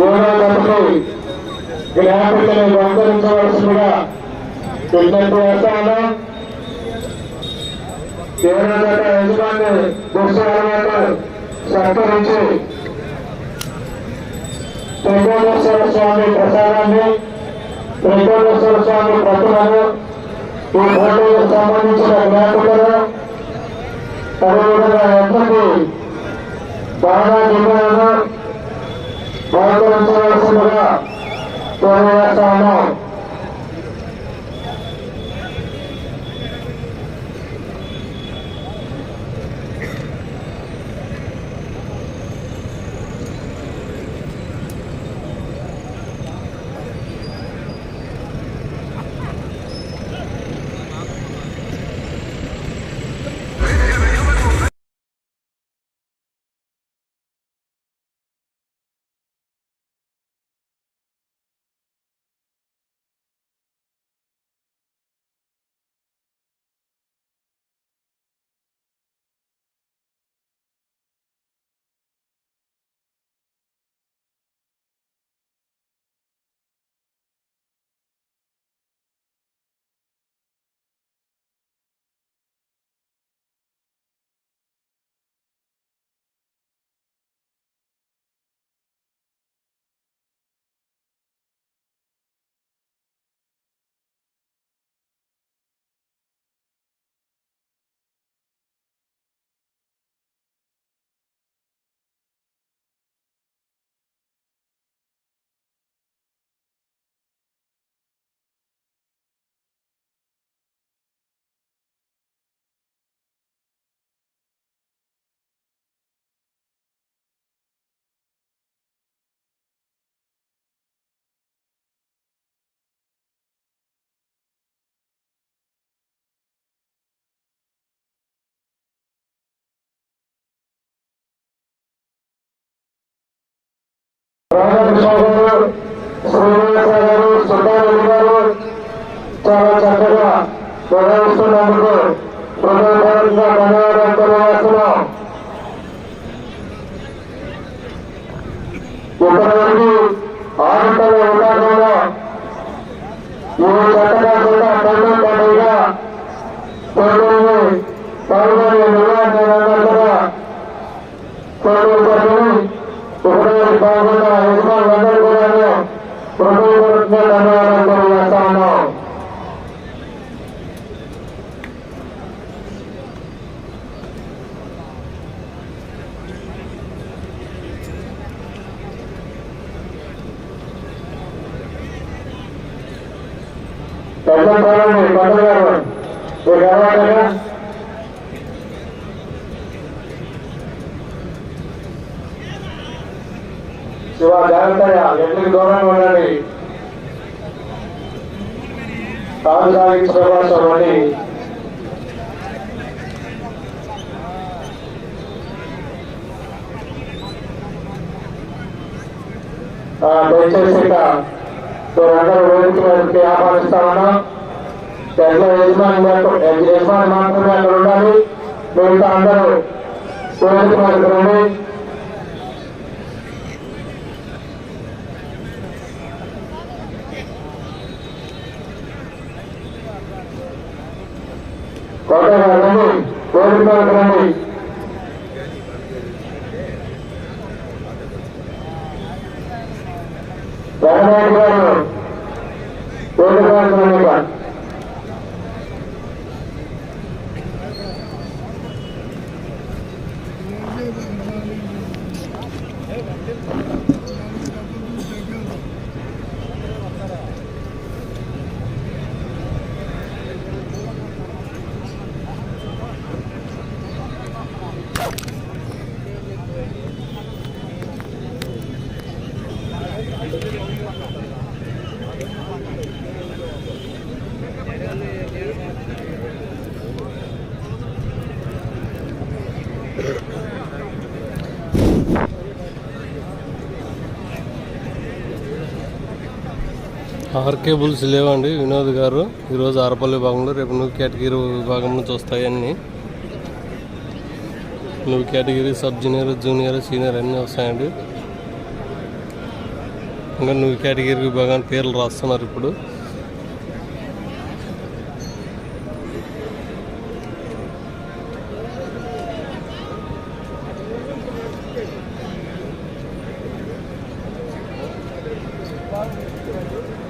ఏడో తరగతి జ్ఞాపికలు విజ్ఞప్తి చేస్తాను ఏడో యజమాని దుశ్శాలను సత్కరించి త్రికోణేశ్వర స్వామి ప్రసాదాన్ని త్రికోణేశ్వర స్వామి ఈ సంబంధించిన జ్ఞాపకాలు అదేవిధంగా ఎంతకి బాగా దిగులను బహుకరించవలసిందిగా తెలియజేస్తాను రాధాకృష్ణ గారు శ్రీనివాస గారు సుబ్బారెడ్డి గారు చాలా చక్కగా నిర్వహిస్తున్నందుకు హృదయపూర్వకంగా ధన్యవాదాలు తెలియజేస్తున్నాం ఇప్పటివరకు ఆనందల విభాగంలో ఈ చక్కగా కూడా పండుగ పండుగగా పండుగని పాల్గొనే నిర్వహణ కోరుకుంటున్నాను ఉపయోగ బాగున్న యజమానులందరూ కూడా హృదయపూర్వకంగా ధన్యవాదాలు తెలియజేస్తా ఉన్నాం పెద్దంటారండి పండుగ గారు మీరు ఎవరైనా శివ జాగ్రత్తగా ఎట్లకి దూరంగా ఉండండి. కాదు సాగించడం అని దయచేసి ఇక అందరూ వేదిక ఆహ్వానిస్తా ఆహ్వానిస్తామన్నా ఎట్లా యజమాని యజమాని మాత్రమే అక్కడ ఉండాలి. మిగతా అందరూ వేదిక మాత్రమే రండి కోరిక రండి ఆర్కే బుల్స్ లేవండి. వినోద్ గారు. ఈరోజు ఆరపల్లి విభాగంలో రేపు నువ్వు కేటగిరీ విభాగం నుంచి వస్తాయి నువ్వు category sub junior junior senior అన్నీ వస్తాయండి. ఇంకా నువ్వు కేటగిరీ విభాగాన్ని పేర్లు రాస్తున్నారు ఇప్పుడు. ఇటువంటి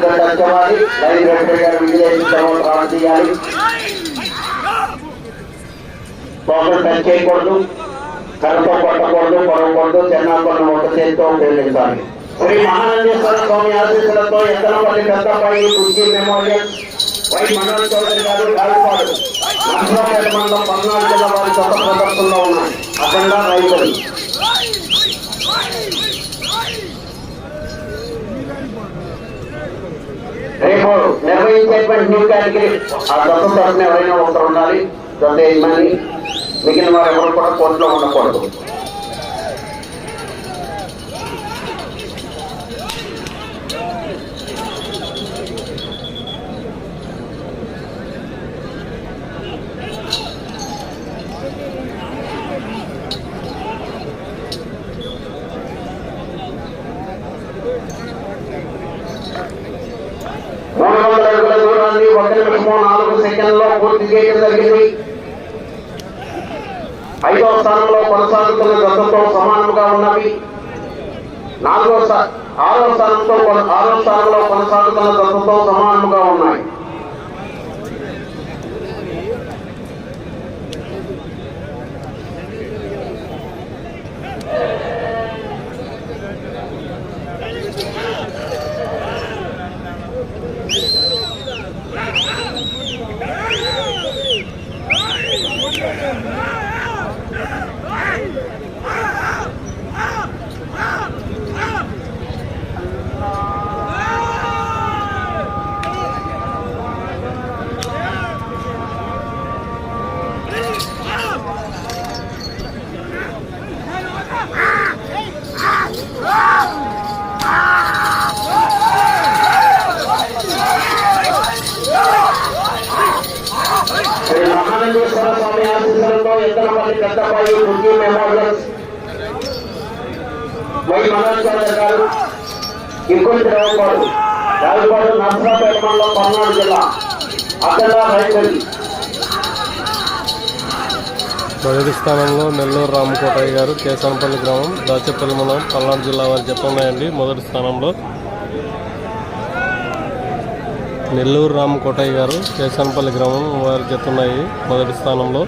లైన్ పూర్తిగా టచ్ అవ్వాలి లైన్ రెఫరీ గారు విజిలేసిన తర్వాత రన్ చేయాలి బాబులు టచ్ చేయకూడదు కళ్ళతో కొట్టకూడదు పొడవకూడదు చెన్నాకొండ ఒక చేతితో ఉపయోగించాలి శ్రీ మహానందేశ్వర స్వామి ఆశీస్సులతో ఎత్తనపల్లి పెద్దపల్లి కుర్చీ మెమోరియల్ వై మండల చౌదరి గారు గాలిపాడు నర్సరాపేట మండలం పల్నాడు జిల్లా వారి కొత్త ప్రదర్శనలో ఉన్నాయి అఖండ రైతులు రేపు నిర్వహించేటువంటి న్యూ కేటగిరీ ఆ దత్త తరఫున ఎవరైనా ఒకరు ఉండాలి దత్త యజమాని మిగిలిన వారు ఎవరు కూడా కోర్టులో ఉండకూడదు మూడు వందల అడుగుల దూరాన్ని ఒక నిమిషము నాలుగు సెకండ్లో పూర్తి చేయడం జరిగింది. ఐదో స్థానంలో కొనసాగుతున్న గతంతో సమానంగా ఉన్నవి. నాలుగో ఆరో స్థానంతో ఆరో స్థానంలో కొనసాగుతున్న గతంతో సమానంగా ఉన్నాయి శ్రీ మహానందేశ్వర స్వామి ఆశీస్సులతో ఎద్దనపల్లి పెద్దపల్లి కుర్జీ మెమోరియల్ వై మనోజ్ చౌదరి గారు ఇంకొంచెం రావుపాడు రావుపాడు నర్సరాపేట మండలం పల్నాడు జిల్లా అక్కడ రైతులు మొదటి స్థానంలో నెల్లూరు రామకోటయ్య గారు కేసానపల్లి గ్రామం దాచేపల్లి మండలం పల్నాడు జిల్లా వారు చెప్తున్నాయండి మొదటి స్థానంలో. నెల్లూరు రామకోటయ్య గారు కేసానపల్లి గ్రామం వారి జత ఉన్నాయి మొదటి స్థానంలో.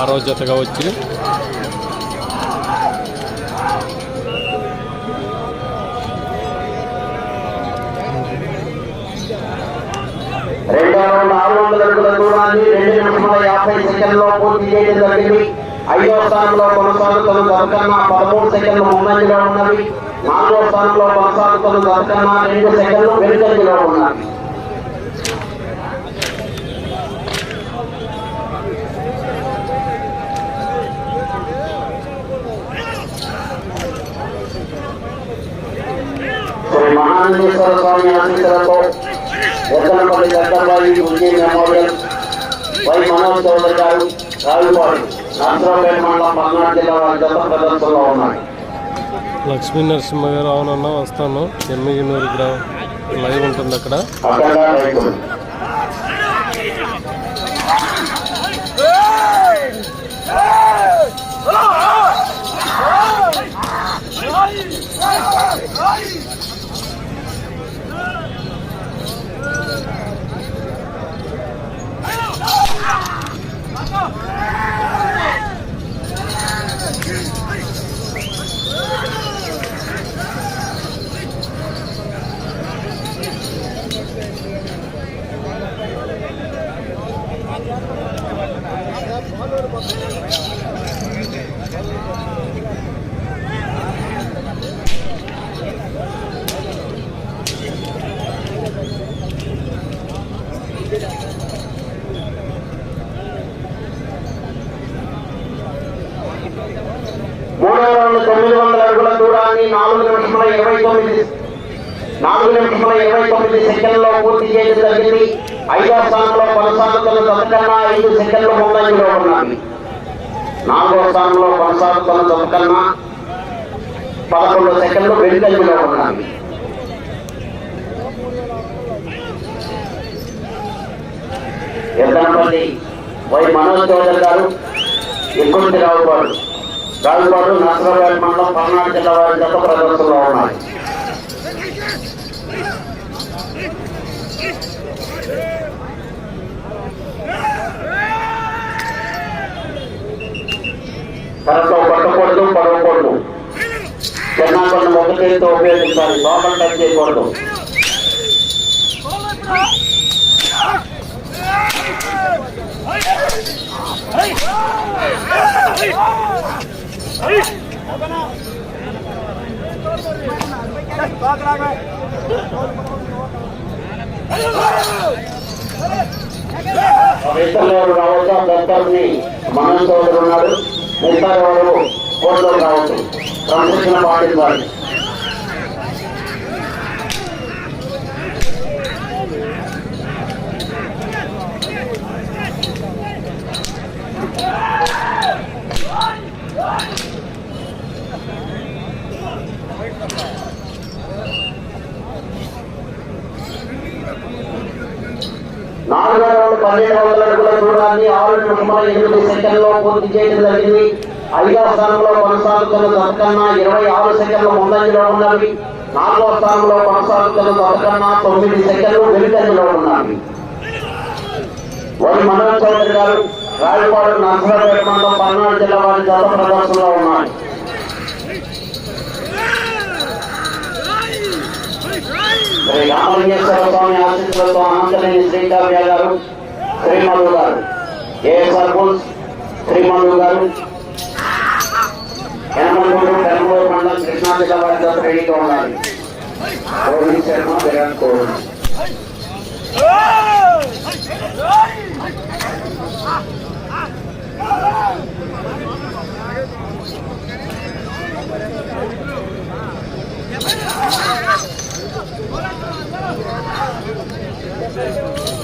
ఆరో జతగా వచ్చి రెండు వందల ఆరు వందల అడుగుల దూరాన్ని రెండు నిమిషముల యాభై సెకండ్లో పూర్తి చేయడం జరిగింది. ఐదో స్థానంలో కొనసాగుతున్న దొరకన్న పదమూడు సెకండ్లు ముందంజలో ఉన్నవి. నాలుగో స్థానంలో కొనసాగుతున్న దొరకన్న రెండు సెకండ్లు వెనుకంజలో ఉన్నవి. శ్రీ మహానందేశ్వర స్వామి ఆశీస్సులతో ఎద్దనపల్లి దత్తబాయి ముస్లిం మెమోరియల్ వై మనోజ్ చౌదరి గారు రావిపాడు నరసరావుపేట మండలం పల్నాడు జిల్లా వారి జత ప్రదర్శనలో ఉన్నాయి లక్ష్మీ నరసింహ గారు అవునన్న వస్తాను ఎమ్మిగినూరు గ్రామం లైవ్ ఉంటుంది అక్కడ అక్కడ ప్రయాణాన్ని నాలుగు నిమిషముల ఇరవై తొమ్మిది నాలుగు నిమిషముల ఇరవై తొమ్మిది సెకండ్లో పూర్తి చేయడం జరిగింది. ఐదో స్థానంలో కొనసాగుతున్న తప్పకన్నా ఐదు సెకండ్లు ముందంజలో ఉన్నాయి నాలుగో స్థానంలో కొనసాగుతున్న తప్పకన్నా పదకొండు సెకండ్లు వెనుకంజలో ఉన్నాయి ఎద్దనపల్లి వై మనోజ్ చౌదరి గారు ఎక్కువ రావు రావుపాడు? రావుపాడు నర్సరాబాద్ మండలం పల్నాడు జిల్లా వారి యొక్క ప్రదర్శనలో ఉన్నాయి కరెక్ట్ పట్టకూడదు పడవకూడదు చెన్నాకొండ ఒక ఉపయోగించాలి. లోపల టచ్ చేయకూడదు. Hey! ఎవరు రావచ్చు? ఆ దత్తర్ని మన సోదరు మిగతా ఎవరు కోర్టులో రావచ్చు. క్రమశిక్షణ పాటించాలి నాలుగో రౌండ్ పన్నెండు వందల అడుగుల దూరాన్ని ఆరు నిమిషముల ఎనిమిది సెకండ్లో పూర్తి చేయడం జరిగింది. ఐదవ స్థానంలో కొనసాగుతున్న తనకన్నా ఇరవై ఆరు సెకండ్ల ముందంజలో ఉన్నవి. నాలుగో స్థానంలో కొనసాగుతున్న తనకన్నా తొమ్మిది సెకండ్లు వెనుకంజలో ఉన్నవి. వరి మనోజ్ చౌదరి గారు రాయపాడు నర్సరాపేట మండలం పల్నాడు జిల్లా వారి జత ప్రదర్శనలో ఉన్నాయి శ్రీ రామలింగేశ్వర స్వామి ఆశీస్సులతో అనంతలేని శ్రీకావ్య గారు శ్రీమధు గారు ఏ సర్పంచ్ శ్రీమధు గారు యనమలూరు పెనమూరు మండలం కృష్ణా జిల్లా వారి జత రెడీగా ఉండాలి రోహిత్ శర్మ విరాట్ కోహ్లీ ఐదో రౌండ్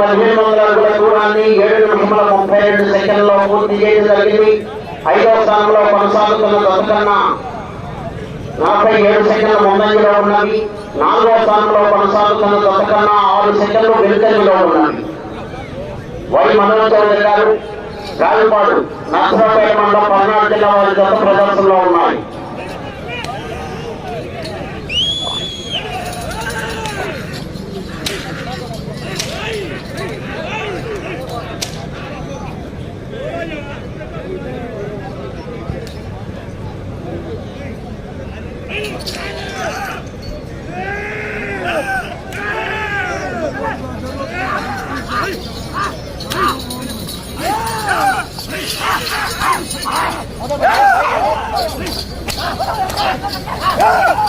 పదిహేను వందల అడుగుల దూరాన్ని ఏడు నిమిషముల ముప్పై రెండు సెకండ్లో పూర్తి చేయడం జరిగింది. ఐదవ స్థానంలో కొనసాగుతున్న దశకన్నా నలభై ఏడు సెకండ్ల ముందంజలో ఉన్నవి నాలుగవ స్థానంలో కొనసాగుతున్న దశకన్నా ఆరు సెకండ్లు వెనుకంజలో ఉన్నవి వై మనోజ్ చౌదరి గారు రాజపాడు నర్సరాపేట మండలం పల్నాడు జిల్లా వారి జత ప్రదర్శనలో ఉన్నాయి. Hey!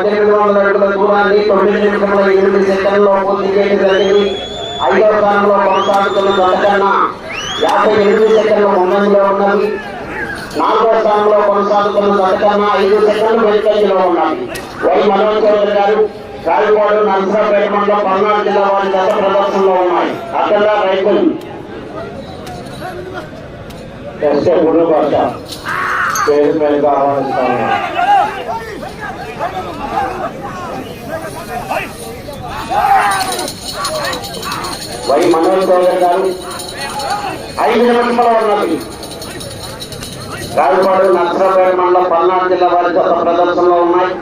పద్దెనిమిది వందల అడుగుల దూరాన్ని తొమ్మిది నిమిషముల ఎనిమిది సెకండ్లో పూర్తి చేయడం జరిగింది ఐదో స్థానంలో కొనసాగుతున్న గతకన్నా యాభై ఎనిమిది సెకండ్లు ముందంజలో ఉన్నది నాలుగో స్థానంలో కొనసాగుతున్న గతకన్నా ఐదు సెకండ్లు వెనుకంజలో ఉన్నది వై మనోజ్ చౌదరి గారు కాలిపాడు నరసరాపేట మండలం పల్నాడు జిల్లా వారి గత ప్రదర్శనలో ఉన్నాయి అక్కడ రైతులు ఎస్ఏ గురు భాష పేరు మీద ఆహ్వానిస్తాను వై మనోజ్ చౌదరి గారు ఐదు నిమిషాలు ఉన్నది రాజపాడు నర్సరాపేట మండలం పల్నాడు జిల్లా వారి గత ప్రదర్శనలో ఉన్నాయి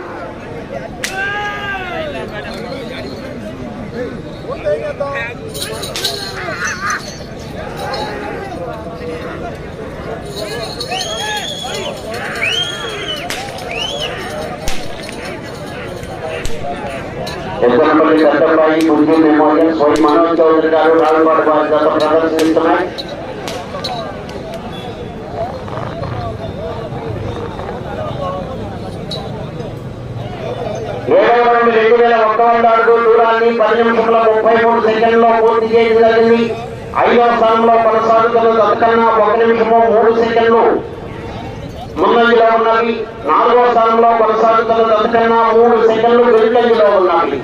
Thank you. ఎక్కడపల్లి దత్తబాయి బుద్ధి మెమోరియల్ వై మనోజ్ చౌదరి గారు రాజుపాటి వారి గత ప్రదర్శిస్తున్నాయి ఏడవ నుండి రెండు వేల ఒక్క వంద దూరాన్ని పది ముప్పై మూడు సెకండ్లో పూర్తి చేయడం జరిగింది ఐదవ స్థానంలో కొనసాగుతున్న గతకన్నా ఒక నిమిషము మూడు సెకండ్లు ముందంజలో ఉన్నవి నాలుగో స్థానంలో కొనసాగుతున్న అంతకన్నా మూడు సెకండ్లు వెనుకంజలో ఉన్నవి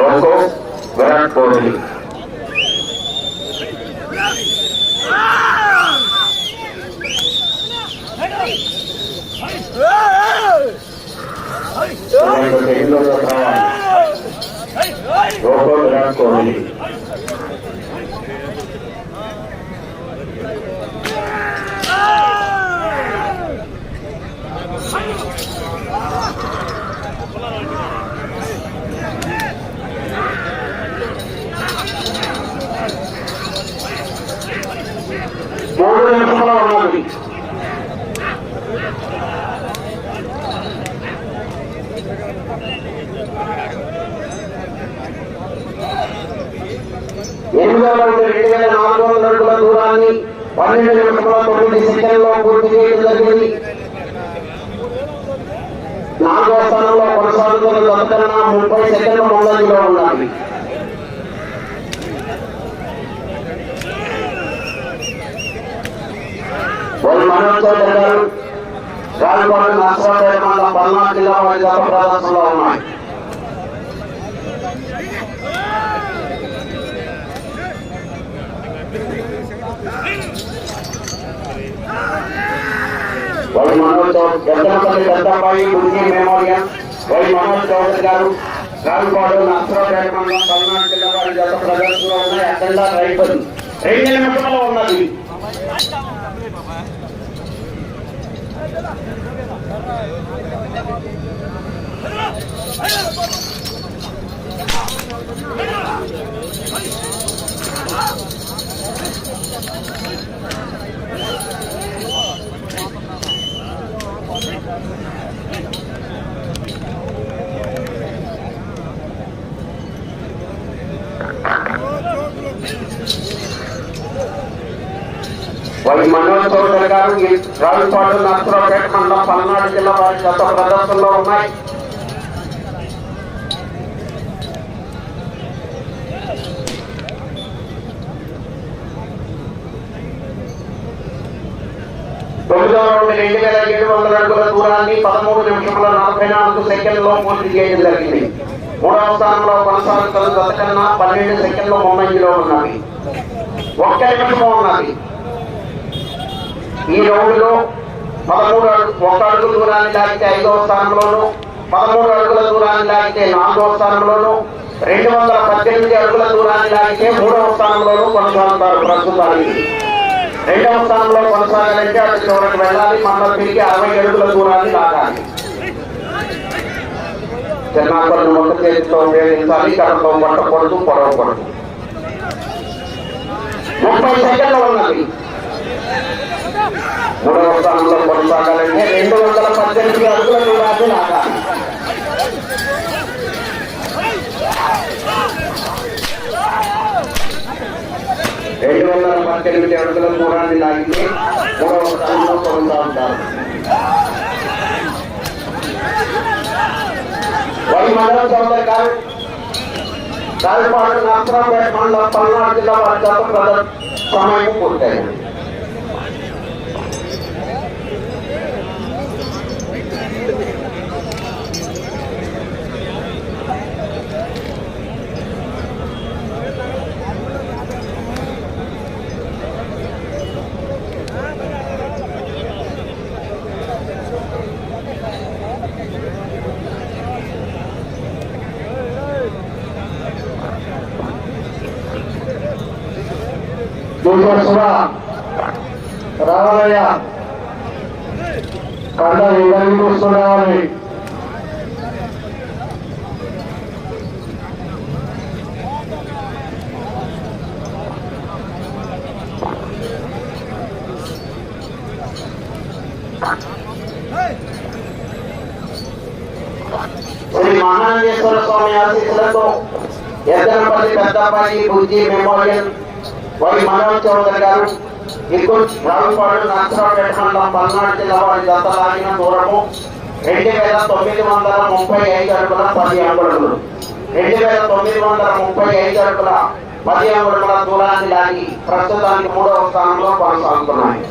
లోకో విరాట్ కోహ్లీ లోకో విరాట్ కోహ్లీ మూడు నిమిషంలో ఉన్నది ఎనిమిదవ నుండి రెండు వేల నాలుగు వందల అడుగుల దూరాన్ని పన్నెండు తొమ్మిది సెకండ్లో పూర్తి చేయడం జరిగింది నాలుగో స్థానంలో కొనసాగుతున్న గతకన్నా ముప్పై సెకండ్ల ముందంజలో ఉండాలి మనోజ్ చౌదరి గారు రాజపాడు మండలం పల్నాడు జిల్లా వారి ప్రదర్శనలో ఉన్నాయి వై మనోజ్ చౌదరి పెద్దపల్లి పెద్దమ్మాయి మెమోరియల్ వై మనోజ్ చౌదరి గారు కాల్పాడు నర్సరాపేట మండలం పల్నాడు జిల్లా వారి గత ప్రదర్శనలో ఉన్నాయి అక్కడ రైతు రెండు నిమిషంలో ఉన్నది Hey! గారు రావిపాడు నర్సరావుపేట మండలం పల్నాడు జిల్లా వారి గత ప్రదర్శనలో ఉన్నాయి. తొమ్మిదవ రౌండ్ రెండు వేల ఏడు వందల అడుగుల దూరాన్ని పదమూడు నిమిషముల నలభై నాలుగు సెకండ్లో పూర్తి చేయడం జరిగింది. మూడవ స్థానంలో కొనసాగుతున్న గత కన్నా పన్నెండు సెకండ్లు ముందంజలో ఉన్నవి ఒక్క నిమిషం ఉన్నది. ఈ రౌండ్లో పదమూడు అడుగు ఒక అడుగు దూరాన్ని దాటితే ఐదవ స్థానంలోను పదమూడు అడుగుల దూరాన్ని దాటితే నాలుగవ స్థానంలోను రెండు వందల పద్దెనిమిది అడుగుల దూరాన్ని దాటితే మూడవ స్థానంలోను కొనసాగుతారు ప్రస్తుతానికి. రెండవ స్థానంలో కొనసాగాలంటే అటు చివరికి వెళ్ళాలి మళ్ళీ తిరిగి అరవై అడుగుల దూరాన్ని దాటాలి. చిన్నాకులను మొక్క చేతితో ఉపయోగించాలి కడతో పట్టకూడదు పొడవకూడదు ముప్పై సెకండ్లు ఉన్నది. మూడవ స్థానంలో కొనసాగాలంటే రెండు వందల పద్దెనిమిది అడుగుల దూరాన్ని రెండు వందల పద్దెనిమిది అడుగుల దూరాన్ని లాగితే మూడవ స్థానంలో కొనసాగుతారు వై మండలం చౌదరి గారు కాలిపాడు నర్సరావుపేట మండలం పల్నాడు జిల్లా వారి గత సమయం పూర్తయింది. రావాలయ్యా కంట ఇవన్నీ చూస్తున్నామని శ్రీ మహానందేశ్వర స్వామి ఆశీస్సులతో ఎద్దనపల్లి పెద్దపల్లి బుద్ధి మెమోరియల్ వై మనోజ్ చౌదరి గారు ఎక్కువ రావుపాడు నర్సరావుపేట మండలం పల్నాడు జిల్లా వారి గత లాగిన దూరము రెండు వేల తొమ్మిది వందల ముప్పై ఐదు అడుగుల పది అంగుళములు. రెండు వేల తొమ్మిది వందల ముప్పై ఐదు అడుగుల పది అంగుళముల దూరాన్ని లాగి ప్రస్తుతానికి మూడవ స్థానంలో కొనసాగుతున్నాయి